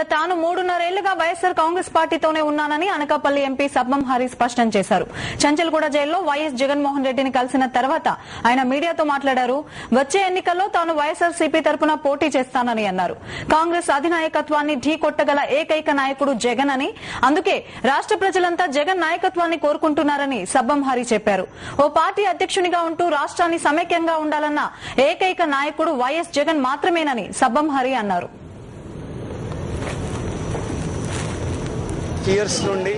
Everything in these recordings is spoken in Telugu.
ఇక తాను మూడున్నరేళ్ళుగా వైఎస్సార్ కాంగ్రెస్ పార్టీతోనే ఉన్నానని అనకాపల్లి ఎంపీ సబ్బం హరి స్పష్టం చేశారు. చంచల్గూడ జైల్లో వైఎస్ జగన్మోహన్ రెడ్డిని కలిసిన తర్వాత ఆయన మీడియాతో మాట్లాడారు. వచ్చే ఎన్నికల్లో తాను వైఎస్సార్ సిపి తరపున పోటీ చేస్తానని అన్నారు. కాంగ్రెస్ అధినాయకత్వాన్ని ఢీ కొట్టగల ఏకైక నాయకుడు జగన్ అని అందుకే రాష్ట్ర ప్రజలంతా జగన్ నాయకత్వాన్ని కోరుకుంటున్నారని సబ్బం హరి చెప్పారు. ఓ పార్టీ అధ్యక్షునిగా ఉంటూ రాష్ట్రాన్ని సమైక్యంగా ఉండాలన్న ఏకైక నాయకుడు వైఎస్ జగన్ మాత్రమేనని సబ్బం హరి అన్నారు. ఇయర్స్ నుండి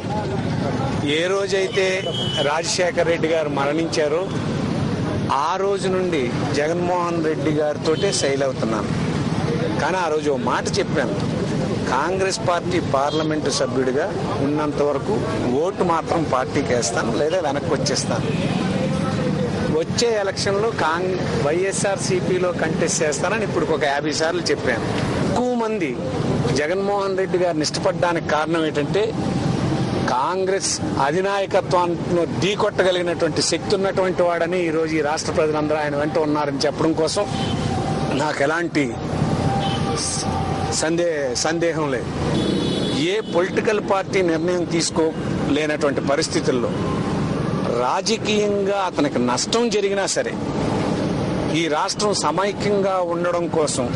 ఏ రోజైతే రాజశేఖర్ రెడ్డి గారు మరణించారో ఆ రోజు నుండి జగన్మోహన్ రెడ్డి గారితోటే శైలి అవుతున్నాను. కానీ ఆ రోజు ఓ మాట చెప్పాను. కాంగ్రెస్ పార్టీ పార్లమెంటు సభ్యుడిగా ఉన్నంత వరకు ఓటు మాత్రం పార్టీకి వేస్తాను లేదా వెనక్కి వచ్చేస్తాను. వచ్చే ఎలక్షన్లో కాంగ్ వైఎస్ఆర్సీపీలో కంటెస్ట్ చేస్తానని ఇప్పుడు ఒక యాభై సార్లు చెప్పాను. మంది జగన్మోహన్ రెడ్డి గారిని ఇష్టపడడానికి కారణం ఏంటంటే కాంగ్రెస్ అధినాయకత్వాన్ని ఢీకొట్టగలిగినటువంటి శక్తి ఉన్నటువంటి వాడని ఈరోజు ఈ రాష్ట్ర ప్రజలందరూ ఆయన వెంట ఉన్నారని చెప్పడం కోసం నాకు ఎలాంటి సందే సందేహం లేదు. ఏ పొలిటికల్ పార్టీ నిర్ణయం తీసుకోలేనటువంటి పరిస్థితుల్లో రాజకీయంగా అతనికి నష్టం జరిగినా సరే ఈ రాష్ట్రం సమైక్యంగా ఉండడం కోసం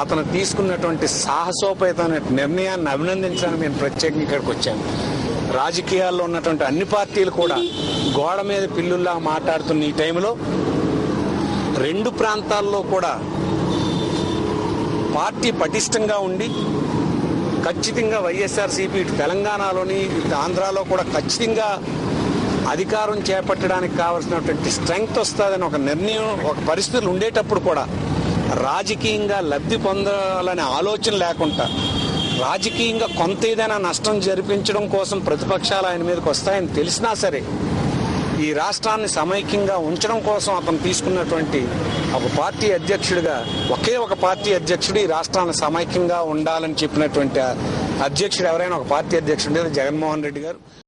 అతను తీసుకున్నటువంటి సాహసోపేతమైన నిర్ణయాన్ని అభినందించడానికి నేను ప్రత్యేకంగా ఇక్కడికి వచ్చాను. రాజకీయాల్లో ఉన్నటువంటి అన్ని పార్టీలు కూడా గోడ మీద పిల్లుల్లా మాట్లాడుతున్న ఈ టైంలో రెండు ప్రాంతాల్లో కూడా పార్టీ పటిష్టంగా ఉండి ఖచ్చితంగా వైఎస్ఆర్సీపీ ఇటు తెలంగాణలోని ఆంధ్రాలో కూడా ఖచ్చితంగా అధికారం చేపట్టడానికి కావాల్సినటువంటి స్ట్రెంగ్త్ వస్తుందని ఒక నిర్ణయం ఒక పరిస్థితులు ఉండేటప్పుడు కూడా రాజకీయంగా లబ్ధి పొందాలనే ఆలోచన లేకుండా రాజకీయంగా కొంత ఏదైనా నష్టం జరిపించడం కోసం ప్రతిపక్షాలు ఆయన మీదకి వస్తాయని తెలిసినా సరే ఈ రాష్ట్రాన్ని సమైక్యంగా ఉంచడం కోసం అతను తీసుకున్నటువంటి ఒక పార్టీ అధ్యక్షుడిగా ఒకే ఒక పార్టీ అధ్యక్షుడు ఈ రాష్ట్రాన్ని సమైక్యంగా ఉండాలని చెప్పినటువంటి అధ్యక్షుడు ఎవరైనా ఒక పార్టీ అధ్యక్షుడు జగన్మోహన్ రెడ్డి గారు.